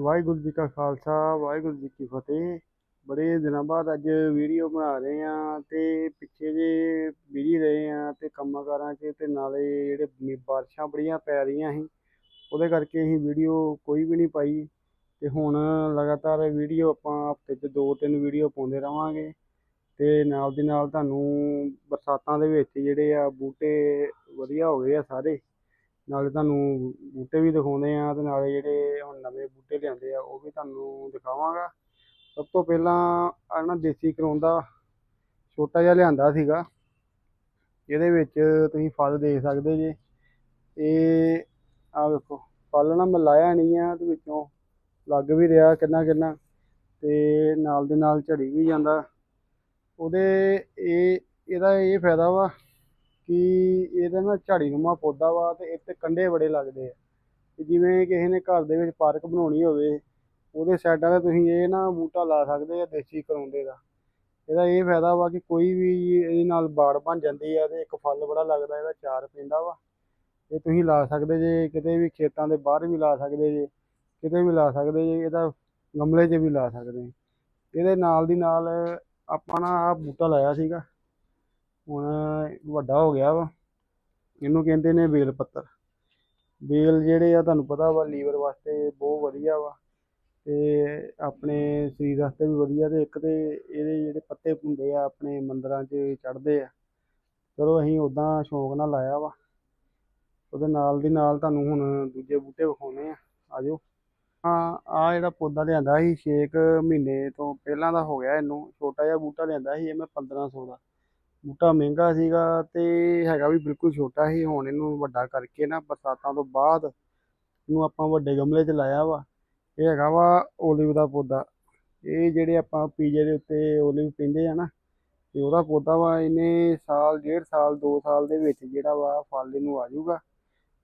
ਵਾਹਿਗੁਰੂ ਜੀ ਕਾ ਖਾਲਸਾ, ਵਾਹਿਗੁਰੂ ਜੀ ਕੀ ਫਤਿਹ। ਬੜੇ ਦਿਨਾਂ ਬਾਅਦ ਅੱਜ ਵੀਡੀਓ ਬਣਾ ਰਹੇ ਆ ਤੇ ਪਿੱਛੇ ਜੇ ਬਿਜ਼ੀ ਰਹੇ ਆ ਤੇ ਕੰਮਾਂ ਕਾਰਾਂ 'ਚ ਤੇ ਨਾਲੇ ਜਿਹੜੇ ਬਾਰਿਸ਼ਾਂ ਬੜੀਆਂ ਪੈ ਰਹੀਆਂ ਸੀ, ਉਹਦੇ ਕਰਕੇ ਅਸੀਂ ਵੀਡੀਓ ਕੋਈ ਵੀ ਨਹੀਂ ਪਾਈ। ਤੇ ਹੁਣ ਲਗਾਤਾਰ ਵੀਡੀਓ ਆਪਾਂ ਹਫ਼ਤੇ 'ਚ ਦੋ ਤਿੰਨ ਵੀਡੀਓ ਪਾਉਂਦੇ ਰਵਾਂਗੇ। ਤੇ ਨਾਲ ਦੀ ਨਾਲ ਤੁਹਾਨੂੰ ਬਰਸਾਤਾਂ ਦੇ ਵਿੱਚ ਜਿਹੜੇ ਆ ਬੂਟੇ ਵਧੀਆ ਹੋ ਗਏ ਆ ਸਾਰੇ। ਨਾਲੇ ਤੁਹਾਨੂੰ ਬੂਟੇ ਵੀ ਦਿਖਾਉਂਦੇ ਆ ਤੇ ਨਾਲੇ ਜਿਹੜੇ ਹੁਣ ਨਵੇਂ ਬੂਟੇ ਲਿਆਂਦੇ ਆ, ਉਹ ਵੀ ਤੁਹਾਨੂੰ ਦਿਖਾਵਾਂਗਾ। ਸਭ ਤੋਂ ਪਹਿਲਾਂ ਆ ਨਾ ਦੇਸੀ ਕਰੌਂਦਾ ਛੋਟਾ ਜਿਹਾ ਲਿਆਂਦਾ ਸੀਗਾ। ਇਹਦੇ ਵਿੱਚ ਤੁਸੀਂ ਫਲ ਦੇਖ ਸਕਦੇ ਜੇ। ਇਹ ਆ ਵੇਖੋ, ਫਲ ਨਾ ਮੈਂ ਲਾਇਆ ਨਹੀਂ ਆ ਤੇ ਵਿੱਚੋਂ ਲੱਗ ਵੀ ਰਿਹਾ ਕਿੰਨਾ ਕਿੰਨਾ ਤੇ ਨਾਲ ਦੇ ਨਾਲ ਝੜੀ ਵੀ ਜਾਂਦਾ। ਉਹਦੇ ਇਹ, ਇਹਦਾ ਇਹ ਫਾਇਦਾ ਵਾ ਕਿ ਇਹਦਾ ਨਾ ਝਾੜੀਨੁਮਾ ਪੌਦਾ ਵਾ ਤੇ ਇਹ ਤੇ ਕੰਡੇ ਬੜੇ ਲੱਗਦੇ ਆ। ਤੇ ਜਿਵੇਂ ਕਿਸੇ ਨੇ ਘਰ ਦੇ ਵਿੱਚ ਪਾਰਕ ਬਣਾਉਣੀ ਹੋਵੇ, ਉਹਦੇ ਸਾਈਡਾਂ 'ਤੇ ਤੁਸੀਂ ਇਹ ਨਾ ਬੂਟਾ ਲਾ ਸਕਦੇ ਆ ਦੇਸੀ ਕਰੌਂਦੇ ਦਾ। ਇਹਦਾ ਇਹ ਫਾਇਦਾ ਵਾ ਕਿ ਕੋਈ ਵੀ ਇਹਦੇ ਨਾਲ ਬਾੜ ਬਣ ਜਾਂਦੀ ਆ ਤੇ ਇੱਕ ਫਲ ਬੜਾ ਲੱਗਦਾ, ਇਹਦਾ ਚਾਰ ਪੈਂਦਾ ਵਾ। ਇਹ ਤੁਸੀਂ ਲਾ ਸਕਦੇ ਜੇ, ਕਿਤੇ ਵੀ ਖੇਤਾਂ ਦੇ ਬਾਹਰ ਵੀ ਲਾ ਸਕਦੇ ਜੇ, ਕਿਤੇ ਵੀ ਲਾ ਸਕਦੇ ਜੇ, ਇਹਦਾ ਗਮਲੇ 'ਚ ਵੀ ਲਾ ਸਕਦੇ। ਇਹਦੇ ਨਾਲ ਦੀ ਨਾਲ ਆਪਾਂ ਨਾ ਆਹ ਬੂਟਾ ਲਾਇਆ ਸੀਗਾ। ਹੁਣ ਵੱਡਾ ਹੋ ਗਿਆ ਵਾ। ਇਹਨੂੰ ਕਹਿੰਦੇ ਨੇ ਬੇਲ ਪੱਤਰ। ਬੇਲ ਜਿਹੜੇ ਆ ਤੁਹਾਨੂੰ ਪਤਾ ਵਾ, ਲੀਵਰ ਵਾਸਤੇ ਬਹੁਤ ਵਧੀਆ ਵਾ ਤੇ ਆਪਣੇ ਸਰੀਰ ਵਾਸਤੇ ਵੀ ਵਧੀਆ ਤੇ ਇੱਕ ਤੇ ਇਹਦੇ ਜਿਹੜੇ ਪੱਤੇ ਹੁੰਦੇ ਆ ਆਪਣੇ ਮੰਦਰਾਂ 'ਚ ਚੜ੍ਹਦੇ ਆ। ਚਲੋ ਅਸੀਂ ਉਦਾਂ ਸ਼ੌਂਕ ਨਾਲ ਲਾਇਆ ਵਾ। ਉਹਦੇ ਨਾਲ ਦੀ ਨਾਲ ਤੁਹਾਨੂੰ ਹੁਣ ਦੂਜੇ ਬੂਟੇ ਵਿਖਾਉਣੇ ਆ। ਆਜੋ। ਹਾਂ ਆ ਜਿਹੜਾ ਪੌਦਾ ਲਿਆਂਦਾ ਸੀ 6 ਮਹੀਨੇ ਤੋਂ ਪਹਿਲਾਂ ਦਾ ਹੋ ਗਿਆ ਇਹਨੂੰ। ਛੋਟਾ ਜਿਹਾ ਬੂਟਾ ਲਿਆਂਦਾ ਸੀ ਇਹ ਮੈਂ 1500 ਦਾ। ਬੂਟਾ ਮਹਿੰਗਾ ਸੀਗਾ ਤੇ ਹੈਗਾ ਵੀ ਬਿਲਕੁਲ ਛੋਟਾ ਸੀ। ਹੁਣ ਇਹਨੂੰ ਵੱਡਾ ਕਰਕੇ ਨਾ ਬਰਸਾਤਾਂ ਤੋਂ ਬਾਅਦ ਇਹਨੂੰ ਆਪਾਂ ਵੱਡੇ ਗਮਲੇ 'ਚ ਲਾਇਆ ਵਾ। ਇਹ ਹੈਗਾ ਵਾ ਓਲਿਵ ਦਾ ਪੌਦਾ। ਇਹ ਜਿਹੜੇ ਆਪਾਂ ਪੀਜੇ ਦੇ ਉੱਤੇ ਓਲਿਵ ਪੈਂਦੇ ਆ ਨਾ, ਤੇ ਉਹਦਾ ਪੌਦਾ ਵਾ ਇਹਨੇ ਸਾਲ, ਡੇਢ ਸਾਲ 2 ਸਾਲ ਦੇ ਵਿੱਚ ਜਿਹੜਾ ਵਾ ਫਲ ਇਹਨੂੰ ਆ ਜਾਊਗਾ।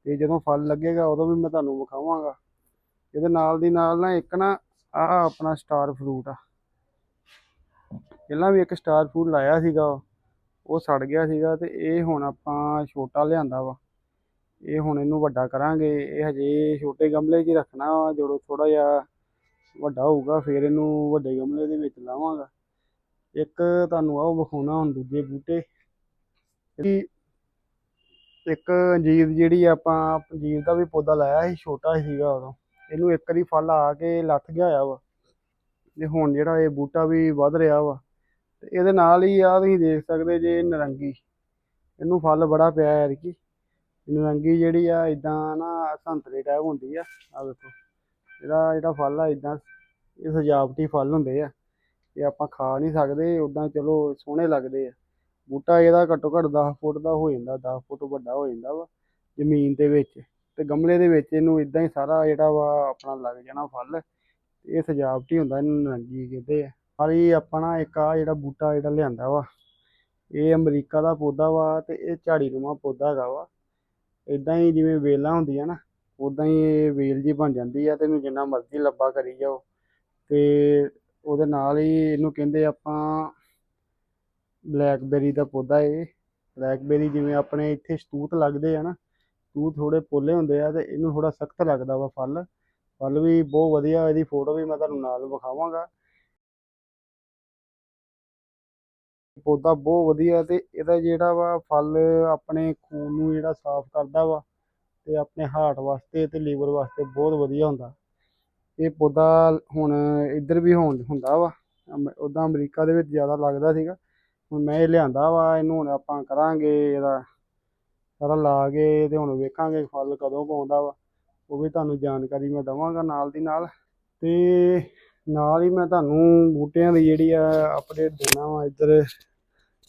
ਤੇ ਜਦੋਂ ਫਲ ਲੱਗੇਗਾ ਉਦੋਂ ਵੀ ਮੈਂ ਤੁਹਾਨੂੰ ਵਿਖਾਵਾਂਗਾ। ਇਹਦੇ ਨਾਲ ਦੀ ਨਾਲ ਨਾ ਇੱਕ ਨਾ ਆਹ ਆਪਣਾ ਸਟਾਰ ਫਰੂਟ ਆ। ਪਹਿਲਾਂ ਵੀ ਇੱਕ ਸਟਾਰ ਫਰੂਟ ਲਾਇਆ ਸੀਗਾ ਉਹ ਸੜ ਗਿਆ ਸੀਗਾ ਤੇ ਇਹ ਹੁਣ ਆਪਾਂ ਛੋਟਾ ਲਿਆਂਦਾ ਵਾ। ਇਹ ਹੁਣ ਇਹਨੂੰ ਵੱਡਾ ਕਰਾਂਗੇ। ਇਹ ਹਜੇ ਛੋਟੇ ਗਮਲੇ 'ਚ ਹੀ ਰੱਖਣਾ ਵਾ। ਜਦੋਂ ਥੋੜਾ ਜਿਹਾ ਵੱਡਾ ਹੋਊਗਾ, ਫਿਰ ਇਹਨੂੰ ਵੱਡੇ ਗਮਲੇ ਦੇ ਵਿੱਚ ਲਾਵਾਂਗਾ। ਇੱਕ ਤੁਹਾਨੂੰ ਆਹ ਵਿਖਾਉਣਾ ਹੁਣ ਦੂਜੇ ਬੂਟੇ। ਇੱਕ ਅੰਜੀਰ ਜਿਹੜੀ ਆਪਾਂ ਅੰਜੀਰ ਦਾ ਵੀ ਪੌਦਾ ਲਾਇਆ ਸੀ, ਛੋਟਾ ਸੀਗਾ ਉਦੋਂ। ਇਹਨੂੰ ਇੱਕ ਵਾਰੀ ਫਲ ਆ ਕੇ ਲੱਥ ਗਿਆ ਹੋਇਆ ਵਾ। ਤੇ ਹੁਣ ਜਿਹੜਾ ਇਹ ਬੂਟਾ ਵੀ ਵੱਧ ਰਿਹਾ ਵਾ। ਇਹਦੇ ਨਾਲ ਹੀ ਆ, ਤੁਸੀਂ ਦੇਖ ਸਕਦੇ ਜੇ ਨਰੰਗੀ। ਇਹਨੂੰ ਫਲ ਬੜਾ ਪਿਆ ਯਾਰ ਕਿ। ਨਰੰਗੀ ਜਿਹੜੀ ਆ ਇਦਾਂ ਨਾ ਸੰਤਰੇ ਟਾਈਪ ਹੁੰਦੀ ਆ। ਆ ਵੇਖੋ। ਇਹਦਾ ਜਿਹੜਾ ਫਲ ਆ ਇਦਾਂ ਇਹ ਸਜਾਵਟੀ ਫਲ ਹੁੰਦੇ ਆ। ਇਹ ਆਪਾਂ ਖਾ ਨਹੀਂ ਸਕਦੇ ਉਦਾਂ ਚਲੋ ਸੋਹਣੇ ਲੱਗਦੇ ਆ। ਬੂਟਾ ਇਹਦਾ ਘੱਟੋ ਘੱਟ 10 ਫੁੱਟ ਦਾ ਹੋ ਜਾਂਦਾ 10 ਫੁੱਟ ਵੱਡਾ ਹੋ ਜਾਂਦਾ ਵਾ, ਜ਼ਮੀਨ ਦੇ ਵਿੱਚ। ਤੇ ਗਮਲੇ ਦੇ ਵਿੱਚ ਇਹਨੂੰ ਇਦਾਂ ਹੀ ਸਾਰਾ ਜਿਹੜਾ ਵਾ ਆਪਣਾ ਲੱਗ ਜਾਣਾ ਫਲ। ਇਹ ਸਜਾਵਟੀ ਹੁੰਦਾ ਇਹਨੂੰ ਨਰੰਗੀ ਕਹਿੰਦੇ ਆ। ਹਾਲੀ ਆਪਣਾ ਇੱਕ ਆ ਜਿਹੜਾ ਬੂਟਾ ਜਿਹੜਾ ਲਿਆਂਦਾ ਵਾ, ਇਹ ਅਮਰੀਕਾ ਦਾ ਪੌਦਾ ਵਾ ਤੇ ਇਹ ਝਾੜੀ ਝਾੜੀਨੁਮਾ ਪੌਦਾ ਹੈਗਾ ਵਾ। ਇਦਾਂ ਹੀ ਜਿਵੇਂ ਵੇਲਾਂ ਹੁੰਦੀਆਂ ਨਾ ਉਦਾਂ ਹੀ ਇਹ ਵੇਲ ਜੀ ਬਣ ਜਾਂਦੀ ਆ ਤੇ ਇਹਨੂੰ ਜਿੰਨਾ ਮਰਜ਼ੀ ਲੱਭਾ ਕਰੀ ਜਾਓ। ਤੇ ਉਹਦੇ ਨਾਲ ਹੀ ਇਹਨੂੰ ਕਹਿੰਦੇ ਆਪਾਂ ਬਲੈਕਬੇਰੀ ਦਾ ਪੌਦਾ ਇਹ। ਬਲੈਕਬੇਰੀ ਜਿਵੇਂ ਆਪਣੇ ਇੱਥੇ ਸਤੂਤ ਲੱਗਦੇ ਆ ਨਾ, ਸਤੂਤ ਥੋੜੇ ਪੋਲੇ ਹੁੰਦੇ ਆ ਤੇ ਇਹਨੂੰ ਥੋੜਾ ਸਖਤ ਲੱਗਦਾ ਵਾ ਫਲ। ਫਲ ਵੀ ਬਹੁਤ ਵਧੀਆ, ਇਹਦੀ ਫੋਟੋ ਵੀ ਮੈਂ ਤੁਹਾਨੂੰ ਨਾਲ ਵਿਖਾਵਾਂਗਾ। ਪੌਦਾ ਬਹੁਤ ਵਧੀਆ ਤੇ ਇਹਦਾ ਜਿਹੜਾ ਵਾ ਫਲ ਆਪਣੇ ਖੂਨ ਨੂੰ ਜਿਹੜਾ ਸਾਫ਼ ਕਰਦਾ ਵਾ ਤੇ ਆਪਣੇ ਹਾਰਟ ਵਾਸਤੇ ਤੇ ਲੀਵਰ ਵਾਸਤੇ ਬਹੁਤ ਵਧੀਆ ਹੁੰਦਾ। ਇਹ ਪੌਦਾ ਹੁਣ ਇੱਧਰ ਵੀ ਹੋਣ ਹੁੰਦਾ ਵਾ ਉੱਦਾਂ ਅਮਰੀਕਾ ਦੇ ਵਿੱਚ ਜ਼ਿਆਦਾ ਲੱਗਦਾ ਸੀਗਾ। ਹੁਣ ਮੈਂ ਇਹ ਲਿਆਂਦਾ ਵਾ, ਇਹਨੂੰ ਹੁਣ ਆਪਾਂ ਕਰਾਂਗੇ ਇਹਦਾ ਸਾਰਾ ਲਾ ਕੇ ਤੇ ਹੁਣ ਵੇਖਾਂਗੇ ਫਲ ਕਦੋਂ ਪਾਉਂਦਾ ਵਾ, ਉਹ ਵੀ ਤੁਹਾਨੂੰ ਜਾਣਕਾਰੀ ਮੈਂ ਦਵਾਂਗਾ ਨਾਲ ਦੀ ਨਾਲ। ਤੇ ਨਾਲ ਹੀ ਮੈਂ ਤੁਹਾਨੂੰ ਬੂਟਿਆਂ ਦੀ ਜਿਹੜੀ ਆ ਅਪਡੇਟ ਦੇਣਾ ਵਾ ਇੱਧਰ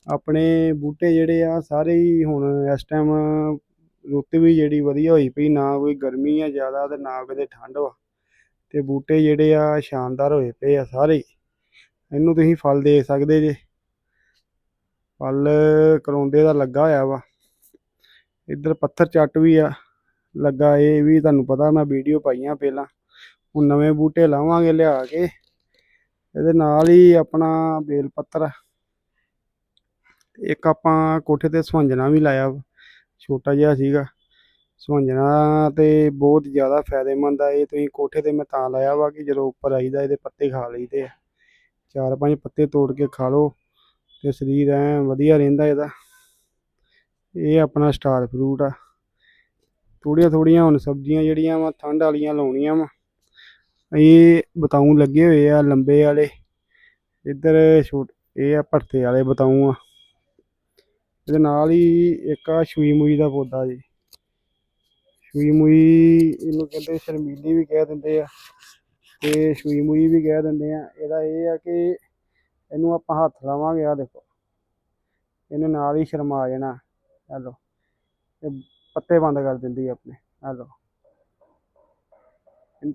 ਆਪਣੇ ਬੂਟੇ ਜਿਹੜੇ ਆ, ਸਾਰੇ ਹੀ ਹੁਣ ਇਸ ਟਾਈਮ ਰੁੱਤ ਵੀ ਜਿਹੜੀ ਵਧੀਆ ਹੋਈ ਪਈ, ਨਾ ਕੋਈ ਗਰਮੀ ਆ ਜ਼ਿਆਦਾ ਤੇ ਨਾ ਕਿਤੇ ਠੰਡ ਵਾ। ਤੇ ਬੂਟੇ ਜਿਹੜੇ ਆ, ਸ਼ਾਨਦਾਰ ਹੋਏ ਪਏ ਆ ਸਾਰੇ ਇਹਨੂੰ ਤੁਸੀਂ ਫਲ ਦੇ ਸਕਦੇ ਜੇ। ਫਲ ਕਰੌਂਦੇ ਦਾ ਲੱਗਾ ਹੋਇਆ ਵਾ। ਇੱਧਰ ਪੱਥਰ ਚੱਟ ਵੀ ਆ, ਲੱਗਾ ਇਹ ਵੀ ਤੁਹਾਨੂੰ ਪਤਾ ਮੈਂ ਵੀਡੀਓ ਪਾਈਆਂ ਪਹਿਲਾਂ। ਹੁਣ ਨਵੇਂ ਬੂਟੇ ਲਾਵਾਂਗੇ ਲਿਆ ਕੇ। ਇਹਦੇ ਨਾਲ ਹੀ ਆਪਣਾ ਬੇਲ ਪੱਤਰ ਇੱਕ ਆਪਾਂ ਕੋਠੇ ਤੇ ਸੁਹੰਜਣਾ ਵੀ ਲਾਇਆ ਵਾ, ਛੋਟਾ ਜਿਹਾ ਸੀਗਾ। ਸੁਹੰਜਣਾ ਤੇ ਬਹੁਤ ਜ਼ਿਆਦਾ ਫਾਇਦੇਮੰਦ ਆ, ਇਹ ਤੁਸੀਂ ਕੋਠੇ ਤੇ ਮੈਂ ਤਾਂ ਲਾਇਆ ਵਾ ਕਿ ਜਦੋਂ ਉੱਪਰ ਆਈਦਾ, ਇਹਦੇ ਪੱਤੇ ਖਾ ਲਈਦੇ ਆ। ਚਾਰ ਪੰਜ ਪੱਤੇ ਤੋੜ ਕੇ ਖਾ ਲਓ ਤੇ ਸਰੀਰ ਐ ਵਧੀਆ ਰਹਿੰਦਾ ਇਹਦਾ। ਇਹ ਆਪਣਾ ਸਟਾਰ ਫਰੂਟ ਆ। ਥੋੜੀਆਂ ਥੋੜੀਆਂ ਹੁਣ ਸਬਜ਼ੀਆਂ ਜਿਹੜੀਆਂ ਵਾ, ਠੰਡ ਵਾਲੀਆਂ ਲਾਉਣੀਆਂ ਵਾ। ਇਹ ਬਤਾਊ ਲੱਗੇ ਹੋਏ ਆ ਲੰਬੇ ਵਾਲੇ। ਇੱਧਰ ਛੋਟ ਇਹ ਆ ਭਰਤੇ ਵਾਲੇ ਬਤਾਊ ਆ। ਇਹਦੇ ਨਾਲ ਹੀ ਇੱਕ ਆ ਛੂਈ ਦਾ ਪੌਦਾ ਜੀ। ਛੂਈ ਮੂਈ ਇਹਨੂੰ ਕਹਿੰਦੇ ਸ਼ਰਮੀਲੀ ਵੀ ਕਹਿ ਦਿੰਦੇ ਆ ਤੇ ਛੂਈ ਵੀ ਕਹਿ ਦਿੰਦੇ ਆ। ਇਹਦਾ ਇਹ ਆ ਕਿ ਇਹਨੂੰ ਆਪਾਂ ਹੱਥ ਲਾਵਾਂਗੇ ਆ ਦੇਖੋ। ਇਹਨੇ ਨਾਲ ਹੀ ਸ਼ਰਮਾ ਜਾਣਾ। ਹੈਲੋ ਇਹ ਪੱਤੇ ਬੰਦ ਕਰ ਦਿੰਦੀ ਆ ਆਪਣੇ। ਹੈਲੋ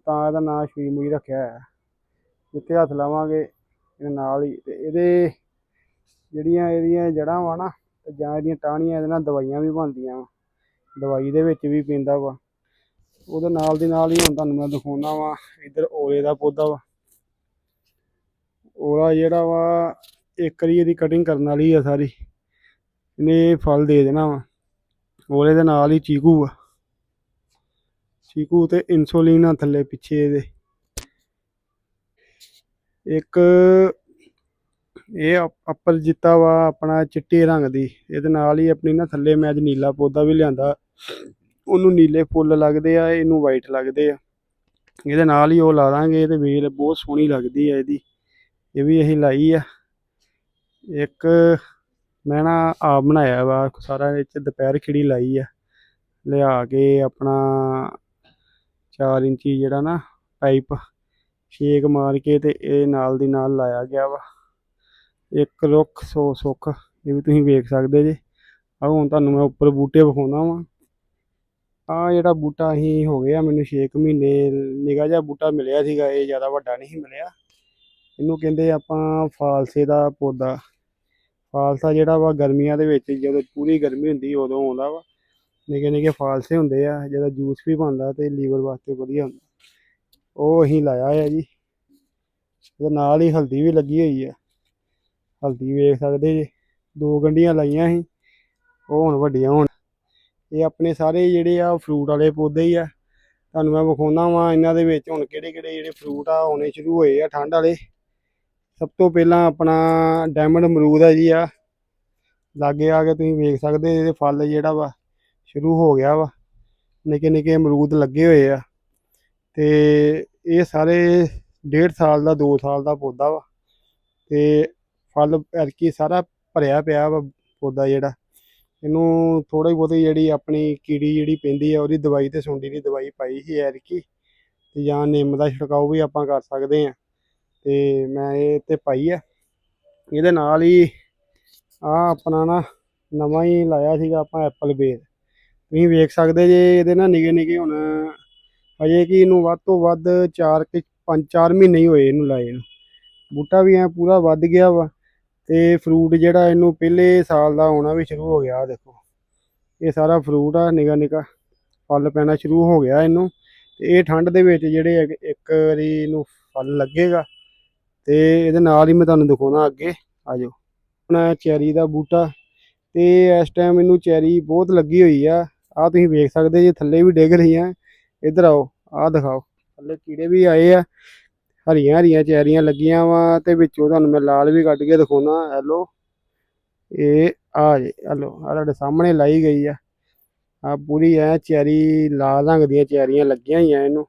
ਤਾਂ ਇਹਦਾ ਨਾਂ ਛੂਈ ਰੱਖਿਆ ਹੈ ਜਿੱਥੇ ਹੱਥ ਲਾਵਾਂਗੇ ਇਹਦੇ ਨਾਲ ਹੀ ਤੇ ਇਹਦੇ ਜਿਹੜੀਆਂ ਇਹਦੀਆਂ ਜੜ੍ਹਾਂ ਵਾ ਨਾ ਤੇ ਜਾਂ ਇਹਦੀਆਂ ਟਾਹਣੀਆਂ ਇਹਦੇ ਨਾਲ ਦਵਾਈਆਂ ਵੀ ਬਣਦੀਆਂ ਵਾ। ਦਵਾਈ ਦੇ ਵਿੱਚ ਵੀ ਪੈਂਦਾ ਵਾ। ਉਹਦੇ ਨਾਲ ਦੀ ਨਾਲ ਹੀ ਹੁਣ ਤੁਹਾਨੂੰ ਮੈਂ ਦਿਖਾਉਣਾ ਵਾ, ਇੱਧਰ ਔਲੇ ਦਾ ਪੌਦਾ ਵਾ। ਔਲਾ ਜਿਹੜਾ ਵਾ ਇੱਕ ਵਾਰੀ ਇਹਦੀ ਕਟਿੰਗ ਕਰਨ ਵਾਲੀ ਆ ਸਾਰੀ। ਇਹਨੇ ਫਲ ਦੇ ਦੇਣਾ ਵਾ। ਔਲੇ ਦੇ ਨਾਲ ਹੀ ਚੀਕੂ ਆ। ਚੀਕੂ ਤੇ ਇਨਸੂਲਿਨ ਆ ਥੱਲੇ ਪਿੱਛੇ ਇਹਦੇ। ਇੱਕ ਇਹ ਅੱਪਰ ਜਿੱਤਾ ਵਾ ਆਪਣਾ ਚਿੱਟੇ ਰੰਗ ਦੀ। ਇਹਦੇ ਨਾਲ ਹੀ ਆਪਣੀ ਨਾ ਥੱਲੇ ਮੈਂ ਅੱਜ ਨੀਲਾ ਪੌਦਾ ਵੀ ਲਿਆਂਦਾ। ਉਹਨੂੰ ਨੀਲੇ ਫੁੱਲ ਲੱਗਦੇ ਆ, ਇਹਨੂੰ ਵਾਈਟ ਲੱਗਦੇ ਆ। ਇਹਦੇ ਨਾਲ ਹੀ ਉਹ ਲਾ ਦਾਂਗੇ ਤੇ ਵੇਲ ਬਹੁਤ ਸੋਹਣੀ ਲੱਗਦੀ ਆ ਇਹਦੀ। ਇਹ ਵੀ ਅਸੀਂ ਲਾਈ ਆ। ਇੱਕ ਮੈਂ ਨਾ ਆਪ ਬਣਾਇਆ ਵਾ, ਸਾਰਾ ਵਿੱਚ ਦੁਪਹਿਰ ਖਿੜੀ ਲਾਈ ਆ। ਲਿਆ ਕੇ ਆਪਣਾ 4 ਇੰਚੀ ਜਿਹੜਾ ਨਾ ਪਾਈਪ, ਛੇਕ ਮਾਰ ਕੇ ਤੇ ਇਹ ਨਾਲ ਦੀ ਨਾਲ ਲਾਇਆ ਗਿਆ ਵਾ। ਇੱਕ ਰੁੱਖ, ਸੌ ਸੁੱਖ, ਇਹ ਵੀ ਤੁਸੀਂ ਵੇਖ ਸਕਦੇ ਜੇ। ਆ ਹੁਣ ਤੁਹਾਨੂੰ ਮੈਂ ਉੱਪਰ ਬੂਟੇ ਵਿਖਾਉਣਾ ਵਾ। ਆ ਜਿਹੜਾ ਬੂਟਾ ਅਸੀਂ ਹੋ ਗਿਆ ਮੈਨੂੰ 6 ਮਹੀਨੇ ਨਿਗਾ ਜਿਹਾ ਬੂਟਾ ਮਿਲਿਆ ਸੀਗਾ, ਇਹ ਜ਼ਿਆਦਾ ਵੱਡਾ ਨਹੀਂ ਮਿਲਿਆ। ਇਹਨੂੰ ਕਹਿੰਦੇ ਆਪਾਂ ਫਾਲਸੇ ਦਾ ਪੌਦਾ। ਫਾਲਸਾ ਜਿਹੜਾ ਵਾ ਗਰਮੀਆਂ ਦੇ ਵਿੱਚ, ਜਦੋਂ ਪੂਰੀ ਗਰਮੀ ਹੁੰਦੀ, ਉਦੋਂ ਆਉਂਦਾ ਵਾ। ਨਿੱਕੇ ਨਿੱਕੇ ਫਾਲਸੇ ਹੁੰਦੇ ਆ, ਜਿਹਦਾ ਜੂਸ ਵੀ ਬਣਦਾ ਤੇ ਲੀਵਰ ਵਾਸਤੇ ਵਧੀਆ ਹੁੰਦਾ। ਉਹ ਅਸੀਂ ਲਾਇਆ ਆ ਜੀ। ਉਹਦੇ ਨਾਲ ਹੀ ਹਲਦੀ ਵੀ ਲੱਗੀ ਹੋਈ ਆ। ਹਲਦੀ ਵੇਖ ਸਕਦੇ ਜੇ। ਦੋ ਗੰਢੀਆਂ ਲਾਈਆਂ ਸੀ, ਉਹ ਹੁਣ ਵੱਡੀਆਂ ਹੋਣ। ਇਹ ਆਪਣੇ ਸਾਰੇ ਜਿਹੜੇ ਆ ਫਰੂਟ ਵਾਲੇ ਪੌਦੇ ਹੀ ਆ। ਤੁਹਾਨੂੰ ਮੈਂ ਵਿਖਾਉਂਦਾ ਵਾਂ, ਇਹਨਾਂ ਦੇ ਵਿੱਚ ਹੁਣ ਕਿਹੜੇ ਕਿਹੜੇ ਜਿਹੜੇ ਫਰੂਟ ਆ ਹੋਣੇ ਸ਼ੁਰੂ ਹੋਏ ਆ ਠੰਡ ਵਾਲੇ। ਸਭ ਤੋਂ ਪਹਿਲਾਂ ਆਪਣਾ ਡਾਇਮੰਡ ਅਮਰੂਦ ਆ ਜੀ ਆ। ਲਾਗੇ ਆ ਕੇ ਤੁਸੀਂ ਵੇਖ ਸਕਦੇ ਇਹਦੇ ਫਲ ਜਿਹੜਾ ਵਾ, ਸ਼ੁਰੂ ਹੋ ਗਿਆ ਵਾ। ਨਿੱਕੇ ਨਿੱਕੇ ਅਮਰੂਦ ਲੱਗੇ ਹੋਏ ਆ। ਤੇ ਇਹ ਸਾਰੇ ਡੇਢ ਸਾਲ ਦਾ 2 ਸਾਲ ਦਾ ਪੌਦਾ ਵਾ। ਤੇ ਫਲ ਐਰਕੀ ਸਾਰਾ ਭਰਿਆ ਪਿਆ ਵਾ ਪੌਦਾ ਜਿਹੜਾ। ਇਹਨੂੰ ਥੋੜੀ ਬਹੁਤੀ ਜਿਹੜੀ ਆਪਣੀ ਕੀੜੀ ਜਿਹੜੀ ਪੈਂਦੀ ਆ, ਉਹਦੀ ਦਵਾਈ ਤੇ ਸੁੰਡੀ ਦੀ ਦਵਾਈ ਪਾਈ ਸੀ ਐਰਕੀ ਤੇ ਜਾਂ ਨਿੰਮ ਦਾ ਛਿੜਕਾਓ ਵੀ ਆਪਾਂ ਕਰ ਸਕਦੇ ਆ। ਤੇ ਮੈਂ ਇਹ ਤੇ ਪਾਈ ਆ। ਇਹਦੇ ਨਾਲ ਹੀ ਆ ਆਪਣਾ ਨਾ ਨਵਾਂ ਹੀ ਲਾਇਆ ਸੀਗਾ ਆਪਾਂ ਐਪਲ ਬੇਰ। ਤੁਸੀਂ ਵੇਖ ਸਕਦੇ ਜੇ ਇਹਦੇ ਨਾ ਨਿਗੇ ਨਿਗੇ ਹੁਣ ਹਜੇ ਕਿ ਇਹਨੂੰ ਵੱਧ ਤੋਂ ਵੱਧ 4 ਕਿ 5-4 ਮਹੀਨੇ ਹੀ ਹੋਏ ਇਹਨੂੰ ਲਾਏ ਨੂੰ। ਬੂਟਾ ਵੀ ਐ ਪੂਰਾ ਵੱਧ ਗਿਆ ਵਾ। ਤੇ ਫਰੂਟ ਜਿਹੜਾ ਇਹਨੂੰ ਪਹਿਲੇ ਸਾਲ ਦਾ ਆਉਣਾ ਵੀ ਸ਼ੁਰੂ ਹੋ ਗਿਆ, ਆਹ ਦੇਖੋ। ਇਹ ਸਾਰਾ ਫਰੂਟ ਆ ਨਿਗਾ ਨਿਗਾ ਫਲ ਪੈਣਾ ਸ਼ੁਰੂ ਹੋ ਗਿਆ ਇਹਨੂੰ। ਤੇ ਇਹ ਠੰਡ ਦੇ ਵਿੱਚ ਜਿਹੜੇ ਇੱਕ ਵਾਰੀ ਇਹਨੂੰ ਫਲ ਲੱਗੇਗਾ। ਤੇ ਇਹਦੇ ਨਾਲ ਹੀ ਮੈਂ ਤੁਹਾਨੂੰ ਦਿਖਾਉਣਾ ਅੱਗੇ। ਆਜੋ ਆਪਣਾ ਚੈਰੀ ਦਾ ਬੂਟਾ। ਤੇ ਇਸ ਟਾਈਮ ਇਹਨੂੰ ਚੈਰੀ ਬਹੁਤ ਲੱਗੀ ਹੋਈ ਆ। ਆ ਤੁਸੀਂ ਵੇਖ ਸਕਦੇ ਜੇ, ਥੱਲੇ ਵੀ ਡਿੱਗ ਰਹੀ ਰਹੀਆਂ। ਇੱਧਰ ਆਓ, ਆਹ ਦਿਖਾਓ। ਥੱਲੇ ਕੀੜੇ ਵੀ ਆਏ ਆ। ਹਰੀਆਂ ਹਰੀਆਂ ਚੈਰੀਆਂ ਲੱਗੀਆਂ ਵਾ ਤੇ ਵਿੱਚੋਂ ਤੁਹਾਨੂੰ ਮੈਂ ਲਾਲ ਵੀ ਕੱਢ ਕੇ ਦਿਖਾਉਣਾ, ਹੈਲੋ। ਇਹ ਆ ਜੇ, ਹੈਲੋ ਆ ਤੁਹਾਡੇ ਸਾਹਮਣੇ ਲਾਈ ਗਈ ਆ। ਆ ਪੂਰੀ ਐ ਚੈਰੀ, ਲਾਲ ਰੰਗ ਦੀਆਂ ਚੈਰੀਆਂ ਲੱਗੀਆਂ ਹੀ ਆ ਇਹਨੂੰ।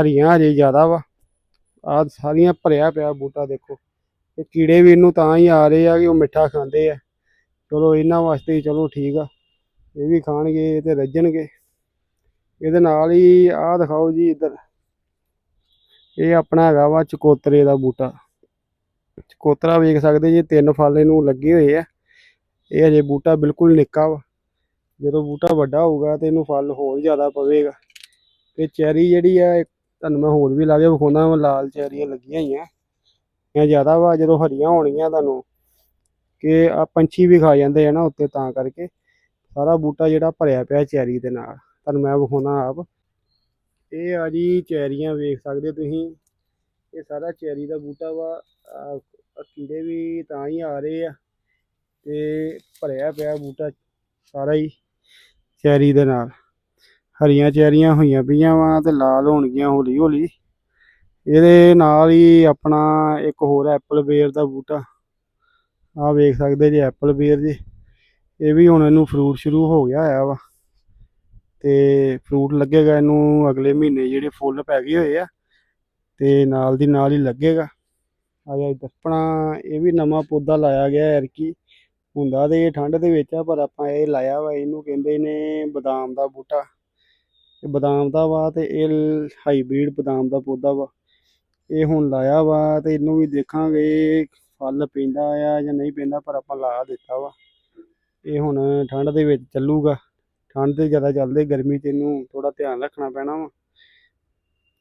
ਹਰੀਆਂ ਹਜੇ ਜ਼ਿਆਦਾ ਵਾ। ਆ ਸਾਰੀਆਂ ਭਰਿਆ ਪਿਆ ਬੂਟਾ ਦੇਖੋ। ਇਹ ਕੀੜੇ ਵੀ ਇਹਨੂੰ ਤਾਂ ਹੀ ਆ ਰਹੇ ਆ ਕਿ ਉਹ ਮਿੱਠਾ ਖਾਂਦੇ ਆ। ਚਲੋ ਇਹਨਾਂ ਵਾਸਤੇ ਚਲੋ ਠੀਕ ਆ। ਇਹ ਵੀ ਖਾਣਗੇ ਤੇ ਰੱਜਣਗੇ। ਇਹਦੇ ਨਾਲ ਹੀ ਆਹ ਦਿਖਾਓ ਜੀ ਇੱਧਰ। ਇਹ ਆਪਣਾ ਹੈਗਾ ਵਾ ਚਕੋਤਰੇ ਦਾ ਬੂਟਾ। ਚਕੋਤਰਾ ਵੇਖ ਸਕਦੇ ਜੀ ਤਿੰਨ ਫਲ ਇਹਨੂੰ ਲੱਗੇ ਹੋਏ ਆ। ਇਹ ਹਜੇ ਬੂਟਾ ਬਿਲਕੁਲ ਨਿੱਕਾ ਵਾ। ਜਦੋਂ ਬੂਟਾ ਵੱਡਾ ਹੋਊਗਾ ਤੇ ਇਹਨੂੰ ਫਲ ਹੋਰ ਜ਼ਿਆਦਾ ਪਵੇਗਾ। ਤੇ ਚੈਰੀ ਜਿਹੜੀ ਆ ਤੁਹਾਨੂੰ ਮੈਂ ਹੋਰ ਵੀ ਲਾ ਕੇ ਵਿਖਾਉਂਦਾ ਵਾ, ਲਾਲ ਚੈਰੀਆਂ ਲੱਗੀਆਂ ਹੋਈਆਂ। ਇਹ ਜ਼ਿਆਦਾ ਵਾ, ਜਦੋਂ ਹਰੀਆਂ ਹੋਣਗੀਆਂ ਤੁਹਾਨੂੰ, ਕਿ ਆ ਪੰਛੀ ਵੀ ਖਾ ਜਾਂਦੇ ਆ ਨਾ ਉੱਤੇ ਤਾਂ ਕਰਕੇ। ਸਾਰਾ ਬੂਟਾ ਜਿਹੜਾ ਭਰਿਆ ਪਿਆ ਚੈਰੀ ਦੇ ਨਾਲ। ਤੁਹਾਨੂੰ ਮੈਂ ਵਿਖਾਉਣਾ ਆਪ। ਇਹ ਆ ਜੀ ਚੈਰੀਆਂ ਵੇਖ ਸਕਦੇ ਤੁਸੀਂ। ਇਹ ਸਾਰਾ ਚੈਰੀ ਦਾ ਬੂਟਾ ਵਾ। ਆਹ ਕੀੜੇ ਵੀ ਤਾਂ ਹੀ ਆ ਰਹੇ ਆ ਤੇ ਭਰਿਆ ਪਿਆ ਬੂਟਾ ਸਾਰਾ ਹੀ ਚੈਰੀ ਦੇ ਨਾਲ। ਹਰੀਆਂ ਚੈਰੀਆਂ ਹੋਈਆਂ ਪਈਆਂ ਵਾ ਤੇ ਲਾਲ ਹੋਣਗੀਆਂ ਹੌਲੀ ਹੌਲੀ ਇਹਦੇ ਨਾਲ ਹੀ ਆਪਣਾ ਇੱਕ ਹੋਰ ਐਪਲ ਬੇਰ ਦਾ ਬੂਟਾ। ਆਹ ਵੇਖ ਸਕਦੇ ਜੀ ਐਪਲ ਬੇਰ ਜੀ। ਇਹ ਵੀ ਹੁਣ ਇਹਨੂੰ ਫਰੂਟ ਸ਼ੁਰੂ ਹੋ ਗਿਆ ਹੋਇਆ ਵਾ। ਤੇ ਫਰੂਟ ਲੱਗੇਗਾ ਇਹਨੂੰ ਅਗਲੇ ਮਹੀਨੇ ਜਿਹੜੇ ਫੁੱਲ ਪੈ ਗਏ ਹੋਏ ਆ, ਤੇ ਨਾਲ ਦੀ ਨਾਲ ਹੀ ਲੱਗੇਗਾ। ਆ ਜਾ ਇੱਧਰ। ਆਪਣਾ ਇਹ ਵੀ ਨਵਾਂ ਪੌਦਾ ਲਾਇਆ ਗਿਆ ਐਰਕੀ ਹੁੰਦਾ ਤੇ ਇਹ ਠੰਡ ਦੇ ਵਿੱਚ ਆ, ਪਰ ਆਪਾਂ ਇਹ ਲਾਇਆ ਵਾ, ਇਹਨੂੰ ਕਹਿੰਦੇ ਨੇ ਬਦਾਮ ਦਾ ਬੂਟਾ। ਇਹ ਬਦਾਮ ਦਾ ਵਾ ਤੇ ਇਹ ਹਾਈਬ੍ਰਿਡ ਬਦਾਮ ਦਾ ਪੌਦਾ ਵਾ। ਇਹ ਹੁਣ ਲਾਇਆ ਵਾ ਤੇ ਇਹਨੂੰ ਵੀ ਦੇਖਾਂਗੇ ਫਲ ਪੈਂਦਾ ਆ ਜਾਂ ਨਹੀਂ ਪੈਂਦਾ, ਪਰ ਆਪਾਂ ਲਾ ਦਿੱਤਾ ਵਾ। ਇਹ ਹੁਣ ਠੰਡ ਦੇ ਵਿੱਚ ਚੱਲੂਗਾ। ਠੰਡ ਤੇ ਜ਼ਿਆਦਾ ਚੱਲਦੇ ਗਰਮੀ 'ਚ ਇਹਨੂੰ ਥੋੜਾ ਧਿਆਨ ਰੱਖਣਾ ਪੈਣਾ ਵਾ।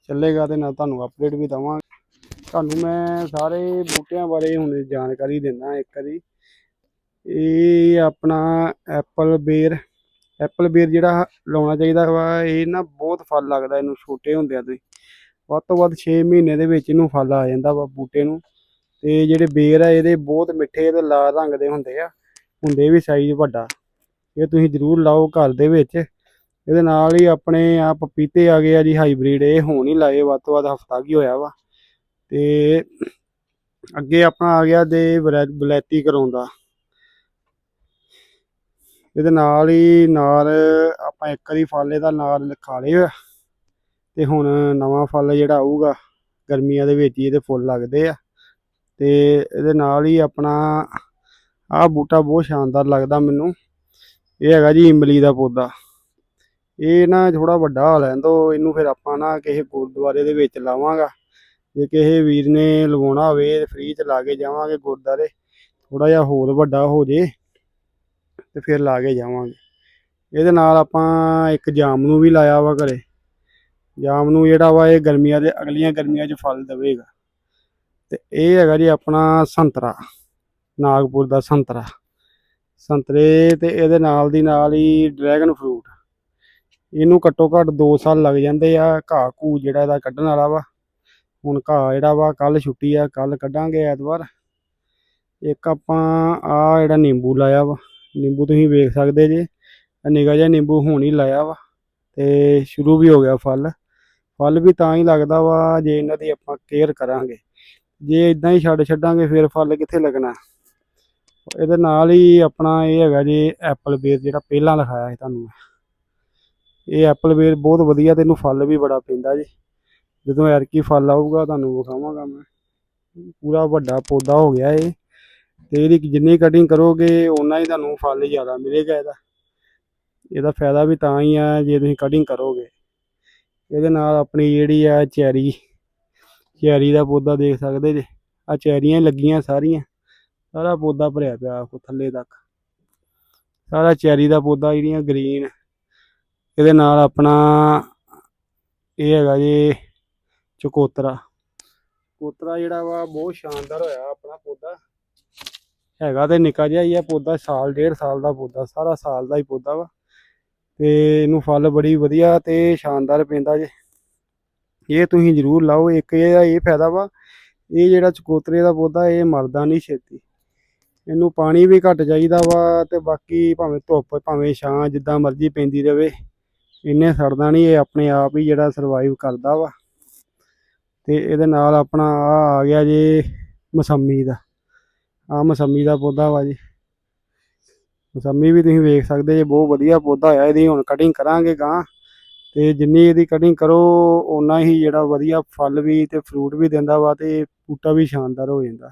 ਚੱਲੇਗਾ ਤੇ ਨਾਲ ਤੁਹਾਨੂੰ ਅਪਡੇਟ ਵੀ ਦਵਾਂਗੇ। ਤੁਹਾਨੂੰ ਮੈਂ ਸਾਰੇ ਬੂਟਿਆਂ ਬਾਰੇ ਹੁਣ ਜਾਣਕਾਰੀ ਦਿੰਦਾ ਇੱਕ ਵਾਰੀ। ਇਹ ਆਪਣਾ ਐਪਲ ਬੇਰ ਐਪਲ ਬੇਰ ਜਿਹੜਾ ਲਾਉਣਾ ਚਾਹੀਦਾ ਵਾ, ਇਹ ਨਾ ਬਹੁਤ ਫਲ ਲੱਗਦਾ ਇਹਨੂੰ, ਛੋਟੇ ਹੁੰਦਿਆਂ ਤੋਂ ਹੀ। ਵੱਧ ਤੋਂ ਵੱਧ 6 ਮਹੀਨੇ ਦੇ ਵਿੱਚ ਇਹਨੂੰ ਫਲ ਆ ਜਾਂਦਾ ਵਾ ਬੂਟੇ ਨੂੰ। ਤੇ ਜਿਹੜੇ ਬੇਰ ਆ, ਇਹਦੇ ਬਹੁਤ ਮਿੱਠੇ ਤੇ ਲਾਲ ਰੰਗ ਦੇ ਹੁੰਦੇ ਆ। ਹੁੰਦੇ ਵੀ ਸਾਈਜ਼ ਵੱਡਾ। ਇਹ ਤੁਸੀਂ ਜ਼ਰੂਰ ਲਾਓ ਘਰ ਦੇ ਵਿੱਚ। ਇਹਦੇ ਨਾਲ ਹੀ ਆਪਣੇ ਆ ਪਪੀਤੇ ਆ ਗਏ ਆ ਜੀ, ਹਾਈਬ੍ਰਿਡ। ਇਹ ਹੋਣ ਹੀ ਲਾਏ, ਵੱਧ ਤੋਂ ਵੱਧ ਹਫਤਾ ਕੀ ਹੋਇਆ ਵਾ। ਤੇ ਅੱਗੇ ਆਪਣਾ ਆ ਗਿਆ ਦੇ ਬਲੈਤੀ ਕਰਾਉਂਦਾ। ਇਹਦੇ ਨਾਲ ਹੀ, ਨਾਲ ਆਪਾਂ ਇੱਕ ਵਾਰੀ ਫਲ ਇਹਦਾ ਨਾਲ ਖਾ ਲਏ ਆ। ਤੇ ਹੁਣ ਨਵਾਂ ਫਲ ਜਿਹੜਾ ਆਊਗਾ, ਗਰਮੀਆਂ ਦੇ ਵਿੱਚ ਹੀ ਇਹਦੇ ਫੁੱਲ ਲੱਗਦੇ ਆ। ਤੇ ਇਹਦੇ ਨਾਲ ਹੀ ਆਪਣਾ, ਆਹ ਬੂਟਾ ਬਹੁਤ ਸ਼ਾਨਦਾਰ ਲੱਗਦਾ ਮੈਨੂੰ। ਇਹ ਹੈਗਾ ਜੀ ਇਮਲੀ ਦਾ ਪੌਦਾ। ਇਹ ਨਾ ਥੋੜਾ ਵੱਡਾ ਹੋ ਲੈਣ ਦੋ ਇਹਨੂੰ ਫਿਰ ਆਪਾਂ ਨਾ ਕਿਸੇ ਗੁਰਦੁਆਰੇ ਦੇ ਵਿੱਚ ਲਾਵਾਂਗਾ। ਜੇ ਕਿਸੇ ਵੀਰ ਨੇ ਲਵਾਉਣਾ ਹੋਵੇ ਫ੍ਰੀ ਚ ਲਾ ਕੇ ਜਾਵਾਂਗੇ ਗੁਰਦੁਆਰੇ। ਥੋੜਾ ਜਿਹਾ ਹੋਰ ਵੱਡਾ ਹੋ ਜੇ, ਤੇ ਫਿਰ ਲਾ ਕੇ ਜਾਵਾਂਗੇ। ਇਹਦੇ ਨਾਲ ਆਪਾਂ ਇੱਕ ਜਾਮ ਨੂੰ ਵੀ ਲਾਇਆ ਵਾ ਘਰੇ। ਜਾਮ ਨੂੰ ਜਿਹੜਾ ਵਾ ਇਹ ਗਰਮੀਆਂ ਦੇ, ਅਗਲੀਆਂ ਗਰਮੀਆਂ 'ਚ ਫਲ ਦੇਵੇਗਾ। ਤੇ ਇਹ ਹੈਗਾ ਜੀ ਆਪਣਾ ਸੰਤਰਾ, ਨਾਗਪੁਰ ਦਾ ਸੰਤਰਾ। ਸੰਤਰੇ ਤੇ ਇਹਦੇ ਨਾਲ ਦੀ ਨਾਲ ਹੀ ਡਰੈਗਨ ਫਰੂਟ ਇਹਨੂੰ ਘੱਟੋ ਘੱਟ 2 ਸਾਲ ਲੱਗ ਜਾਂਦੇ ਆ, ਘਾਹ ਘੂ ਜਿਹੜਾ ਇਹਦਾ ਕੱਢਣ ਵਾਲਾ ਵਾ। ਹੁਣ ਘਾਹ ਜਿਹੜਾ ਵਾ ਕੱਲ ਛੁੱਟੀ ਆ ਕੱਲ ਕੱਢਾਂਗੇ ਐਤਵਾਰ। ਇੱਕ ਆਪਾਂ ਆ ਜਿਹੜਾ ਨਿੰਬੂ ਲਾਇਆ ਵਾ, ਨਿੰਬੂ ਤੁਸੀਂ ਵੇਖ ਸਕਦੇ ਜੇ। ਨਿਗਾ ਜਿਹਾ ਨਿੰਬੂ ਹੁਣ ਹੀ ਲਾਇਆ ਵਾ, ਤੇ ਸ਼ੁਰੂ ਵੀ ਹੋ ਗਿਆ ਫਲ। ਫਲ ਵੀ ਤਾਂ ਹੀ ਲੱਗਦਾ ਵਾ, ਜੇ ਇਹਨਾਂ ਦੀ ਆਪਾਂ ਕੇਅਰ ਕਰਾਂਗੇ। ਜੇ ਇਦਾਂ ਹੀ ਛੱਡ ਛੱਡਾਂਗੇ, ਫਿਰ ਫਲ ਕਿੱਥੇ ਲੱਗਣਾ? ਇਹਦੇ ਨਾਲ ਹੀ ਆਪਣਾ ਇਹ ਹੈਗਾ ਜੀ ਐਪਲ ਬੇਰ ਜਿਹੜਾ ਪਹਿਲਾਂ ਲਿਖਾਇਆ ਸੀ ਤੁਹਾਨੂੰ ਮੈਂ। ਇਹ ਐਪਲ ਬੇਰ ਬਹੁਤ ਵਧੀਆ ਤੇ ਇਹਨੂੰ ਫਲ ਵੀ ਬੜਾ ਪੈਂਦਾ ਜੀ। ਜਦੋਂ ਐਰਕੀ ਫਲ ਆਊਗਾ ਤੁਹਾਨੂੰ ਵਿਖਾਵਾਂਗਾ ਮੈਂ। ਪੂਰਾ ਵੱਡਾ ਪੌਦਾ ਹੋ ਗਿਆ ਇਹ। ਤੇ ਇਹਦੀ ਜਿੰਨੀ ਕਟਿੰਗ ਕਰੋਗੇ, ਓਨਾ ਹੀ ਤੁਹਾਨੂੰ ਫਲ ਜ਼ਿਆਦਾ ਮਿਲੇਗਾ ਇਹਦਾ। ਇਹਦਾ ਫਾਇਦਾ ਵੀ ਤਾਂ ਹੀ ਆ ਜੇ ਤੁਸੀਂ ਕਟਿੰਗ ਕਰੋਗੇ। ਇਹਦੇ ਨਾਲ ਆਪਣੀ ਜਿਹੜੀ ਆ ਚੈਰੀ ਚੈਰੀ ਦਾ ਪੌਦਾ ਦੇਖ ਸਕਦੇ ਜੇ। ਆ ਚੈਰੀਆਂ ਹੀ ਲੱਗੀਆਂ ਸਾਰੀਆਂ। ਸਾਰਾ ਪੌਦਾ ਭਰਿਆ ਪਿਆ ਆਖੋ ਥੱਲੇ ਤੱਕ। ਸਾਰਾ ਚੈਰੀ ਦਾ ਪੌਦਾ, ਜਿਹੜੀਆਂ ਗ੍ਰੀਨ, ਇਹਦੇ ਨਾਲ ਆਪਣਾ ਇਹ ਹੈਗਾ ਜੀ, ਚਕੋਤਰਾ। ਚਕੋਤਰਾ ਜਿਹੜਾ ਵਾ, ਬਹੁਤ ਸ਼ਾਨਦਾਰ ਹੋਇਆ ਆਪਣਾ ਪੌਦਾ। ਹੈਗਾ ਤੇ ਨਿੱਕਾ ਜਿਹਾ ਹੀ ਆ ਪੌਦਾ, ਸਾਲ, ਡੇਢ ਸਾਲ ਦਾ ਪੌਦਾ, ਸਾਰਾ ਸਾਲ ਦਾ ਹੀ ਪੌਦਾ ਵਾ। ਤੇ ਇਹਨੂੰ ਫਲ ਬੜੀ ਵਧੀਆ ਤੇ ਸ਼ਾਨਦਾਰ ਪੈਂਦਾ ਜੇ। ਇਹ ਤੁਸੀਂ ਜ਼ਰੂਰ ਲਾਓ, ਇੱਕ ਇਹਦਾ ਇਹ ਫਾਇਦਾ ਵਾ। ਇਹ ਜਿਹੜਾ ਚਕੋਤਰੇ ਦਾ ਪੌਦਾ, ਇਹ ਮਰਦਾ ਨਹੀਂ ਛੇਤੀ। ਇਹਨੂੰ ਪਾਣੀ ਵੀ ਘੱਟ ਚਾਹੀਦਾ ਵਾ ਤੇ ਬਾਕੀ ਭਾਵੇਂ ਧੁੱਪ, ਭਾਵੇਂ ਛਾਂ ਜਿੱਦਾਂ ਮਰਜ਼ੀ ਪੈਂਦੀ ਰਵੇ। ਇਹਨੇ ਸੜਦਾ ਨਹੀਂ, ਇਹ ਆਪਣੇ ਆਪ ਹੀ ਜਿਹੜਾ ਸਰਵਾਈਵ ਕਰਦਾ ਵਾ। ਤੇ ਇਹਦੇ ਨਾਲ ਆਪਣਾ ਆ ਆ ਗਿਆ ਜੀ, ਮਸੰਮੀ ਦਾ। ਆ ਮਸੰਮੀ ਦਾ ਪੌਦਾ ਵਾ ਜੀ। ਮਸੰਮੀ ਵੀ ਤੁਸੀਂ ਵੇਖ ਸਕਦੇ ਜੇ, ਬਹੁਤ ਵਧੀਆ ਪੌਦਾ ਹੋਇਆ ਇਹਦੀ ਹੁਣ ਕਟਿੰਗ ਕਰਾਂਗੇ ਗਾਂ ਤੇ ਜਿੰਨੀ ਇਹਦੀ ਕਟਿੰਗ ਕਰੋ, ਓਨਾ ਹੀ ਜਿਹੜਾ ਵਧੀਆ ਫਲ ਵੀ ਤੇ ਫਰੂਟ ਵੀ ਦਿੰਦਾ ਵਾ ਤੇ ਬੂਟਾ ਵੀ ਸ਼ਾਨਦਾਰ ਹੋ ਜਾਂਦਾ।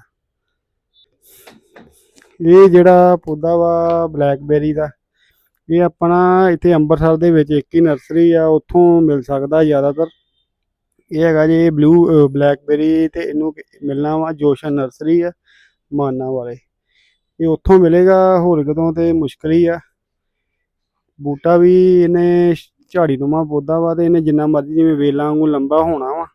ਇਹ ਜਿਹੜਾ ਪੌਦਾ ਵਾ ਬਲੈਕਬੇਰੀ ਦਾ, ਇਹ ਆਪਣਾ ਇੱਥੇ ਅੰਮ੍ਰਿਤਸਰ ਦੇ ਵਿੱਚ ਇੱਕ ਹੀ ਨਰਸਰੀ ਆ, ਉੱਥੋਂ ਮਿਲ ਸਕਦਾ ਜ਼ਿਆਦਾਤਰ। ਇਹ ਹੈਗਾ ਜੀ ਬਲੂ ਬਲੈਕਬੇਰੀ ਤੇ ਇਹਨੂੰ ਮਿਲਣਾ ਵਾ ਜੋਸ਼ਨ ਨਰਸਰੀ ਆ, ਮਾਨਾ ਵਾਲੇ। ਇਹ ਉੱਥੋਂ ਮਿਲੇਗਾ, ਹੋਰ ਕਿਤੋਂ ਤੇ ਮੁਸ਼ਕਲ ਹੀ ਆ। ਬੂਟਾ ਵੀ ਇਹਨੇ ਝਾੜੀ ਨੂੰਮਾ ਪੌਦਾ ਵਾ ਤੇ ਇਹਨੇ ਜਿੰਨਾ ਮਰਜ਼ੀ ਜਿਵੇਂ ਵੇਲਾਂ ਵਾਂਗੂ ਲੰਬਾ ਹੋਣਾ ਵਾ,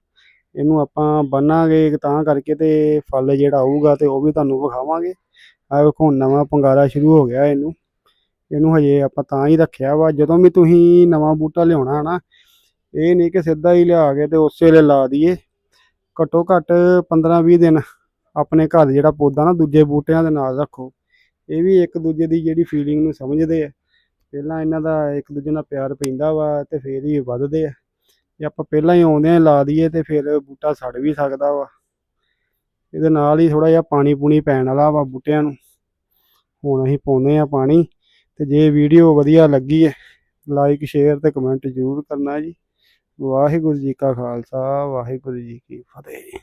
ਇਹਨੂੰ ਆਪਾਂ ਬੰਨਾਂਗੇ ਤਾਂ ਕਰਕੇ ਤੇ ਫਲ ਜਿਹੜਾ ਆਊਗਾ ਤੇ ਉਹ ਵੀ ਤੁਹਾਨੂੰ ਵਿਖਾਵਾਂਗੇ। ਆ ਵੇਖੋ, ਹੁਣ ਨਵਾਂ ਪੰਗਾਰਾ ਸ਼ੁਰੂ ਹੋ ਗਿਆ ਇਹਨੂੰ। ਇਹਨੂੰ ਹਜੇ ਆਪਾਂ ਤਾਂ ਹੀ ਰੱਖਿਆ ਵਾ, ਜਦੋਂ ਵੀ ਤੁਸੀਂ ਨਵਾਂ ਬੂਟਾ ਲਿਆਉਣਾ ਨਾ ਇਹ ਨਹੀਂ ਕਿ ਸਿੱਧਾ ਹੀ ਲਿਆ ਕੇ ਤੇ ਉਸੇ ਵੇਲੇ ਲਾ ਦਈਏ। ਘੱਟੋ ਘੱਟ 15-20 ਦਿਨ ਆਪਣੇ ਘਰ ਜਿਹੜਾ ਪੌਦਾ ਨਾ, ਦੂਜੇ ਬੂਟਿਆਂ ਦੇ ਨਾਲ ਰੱਖੋ। ਇਹ ਵੀ ਇੱਕ ਦੂਜੇ ਦੀ ਜਿਹੜੀ ਫੀਲਿੰਗ ਨੂੰ ਸਮਝਦੇ ਆ। ਪਹਿਲਾਂ ਇਹਨਾਂ ਦਾ ਇੱਕ ਦੂਜੇ ਨਾਲ ਪਿਆਰ ਪੈਂਦਾ ਵਾ ਤੇ ਫੇਰ ਹੀ ਵੱਧਦੇ ਆ। ਜੇ ਆਪਾਂ ਪਹਿਲਾਂ ਹੀ ਆਉਂਦੇ ਹੀ ਲਾ ਦਈਏ ਤੇ ਫਿਰ ਬੂਟਾ ਸੜ ਵੀ ਸਕਦਾ ਵਾ। ਇਹਦੇ ਨਾਲ ਹੀ ਥੋੜਾ ਜਿਹਾ ਪਾਣੀ ਪੂਣੀ ਪੈਣ ਵਾਲਾ ਵਾ ਬੂਟਿਆਂ ਨੂੰ। ਹੁਣ ਅਸੀਂ ਪਾਉਂਦੇ ਆ ਪਾਣੀ ਤੇ ਜੇ ਵੀਡੀਓ ਵਧੀਆ ਲੱਗੀ ਹੈ ਲਾਈਕ ਸ਼ੇਅਰ ਤੇ ਕਮੈਂਟ ਜ਼ਰੂਰ ਕਰਨਾ ਜੀ। ਵਾਹਿਗੁਰੂ ਜੀ ਕਾ ਖਾਲਸਾ, ਵਾਹਿਗੁਰੂ ਜੀ ਕੀ ਫਤਿਹ।